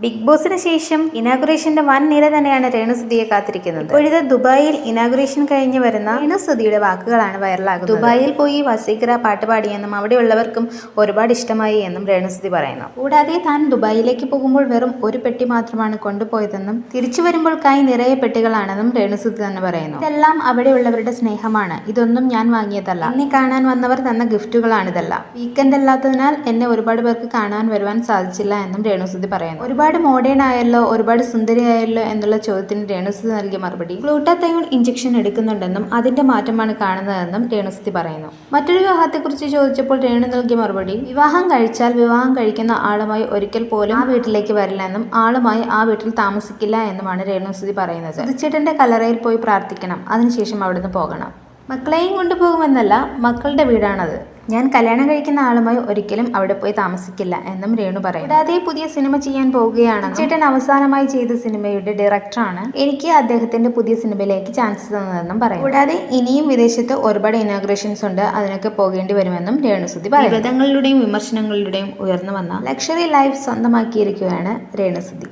Big ബോസിന് ശേഷം ഇനാഗുറേഷന്റെ വൻ നിര തന്നെയാണ് രേണുസുതിയെ കാത്തിരിക്കുന്നത്. ഇപ്പോഴത്തെ ദുബായിൽ ഇനാഗുറേഷൻ കഴിഞ്ഞ് വരുന്ന രേണുസുതിയുടെ വാക്കുകളാണ് വൈറലാകുന്നത്. ദുബായിൽ പോയി വസീകര പാട്ട് പാടിയെന്നും അവിടെയുള്ളവർക്കും ഒരുപാട് ഇഷ്ടമായി എന്നും രേണുസുതി പറയുന്നു. കൂടാതെ താൻ ദുബായിലേക്ക് പോകുമ്പോൾ വെറും ഒരു പെട്ടി മാത്രമാണ് കൊണ്ടുപോയതെന്നും തിരിച്ചു വരുമ്പോൾ കൈ നിറയെ പെട്ടികളാണെന്നും രേണുസുതി തന്നെ പറയുന്നു. ഇതെല്ലാം അവിടെയുള്ളവരുടെ സ്നേഹമാണ്. ഇതൊന്നും ഞാൻ വാങ്ങിയതല്ല. എന്നെ കാണാൻ വന്നവർ തന്ന ഗിഫ്റ്റുകളാണിതല്ല. വീക്കെൻഡ് അല്ലാത്തതിനാൽ എന്നെ ഒരുപാട് പേർക്ക് കാണാൻ വരുവാൻ സാധിച്ചില്ല എന്നും രേണുസുതി പറയുന്നു. ഒരുപാട് മോഡേൺ ആയല്ലോ ഒരുപാട് സുന്ദരിയായല്ലോ എന്നുള്ള ചോദ്യത്തിന് രേണുസുതി നൽകിയ മറുപടി. ഗ്ലൂട്ടാത്തയോൺ ഇഞ്ചക്ഷൻ എടുക്കുന്നുണ്ടെന്നും അതിന്റെ മാറ്റമാണ് കാണുന്നതെന്നും രേണുസുതി പറയുന്നു. മറ്റൊരു വിവാഹത്തെക്കുറിച്ച് ചോദിച്ചപ്പോൾ രേണു നൽകിയ മറുപടി വിവാഹം കഴിച്ചാൽ വിവാഹം കഴിക്കുന്ന ആളുമായി ഒരിക്കൽ പോലും ആ വീട്ടിലേക്ക് വരില്ല എന്നും ആളുമായി ആ വീട്ടിൽ താമസിക്കില്ല എന്നുമാണ് രേണുസുതി പറയുന്നത്. സുധിച്ചേട്ടന്റെ കലറയിൽ പോയി പ്രാർത്ഥിക്കണം അതിനുശേഷം അവിടുന്ന് പോകണം. മക്കളെയും കൊണ്ടുപോകുമെന്നല്ല മക്കളുടെ വീടാണത്. ഞാൻ കല്യാണം കഴിക്കുന്ന ആളുമായി ഒരിക്കലും അവിടെ പോയി താമസിക്കില്ല എന്നും രേണു പറയും കൂടാതെ പുതിയ സിനിമ ചെയ്യാൻ പോവുകയാണ് ചേട്ടൻ അവസാനമായി ചെയ്ത സിനിമയുടെ ഡയറക്ടറാണ് എനിക്ക് അദ്ദേഹത്തിന്റെ പുതിയ സിനിമയിലേക്ക് ചാൻസ് തന്നതെന്നും പറയും കൂടാതെ ഇനിയും വിദേശത്ത് ഒരുപാട് ഇനോഗ്രേഷൻസ് ഉണ്ട് അതിനൊക്കെ പോകേണ്ടി വരുമെന്നും രേണുസുതി പറയും വിമർശനങ്ങളിലൂടെയും ഉയർന്നു വന്ന ലക്ഷറി ലൈഫ് സ്വന്തമാക്കിയിരിക്കുകയാണ് രേണുസുതി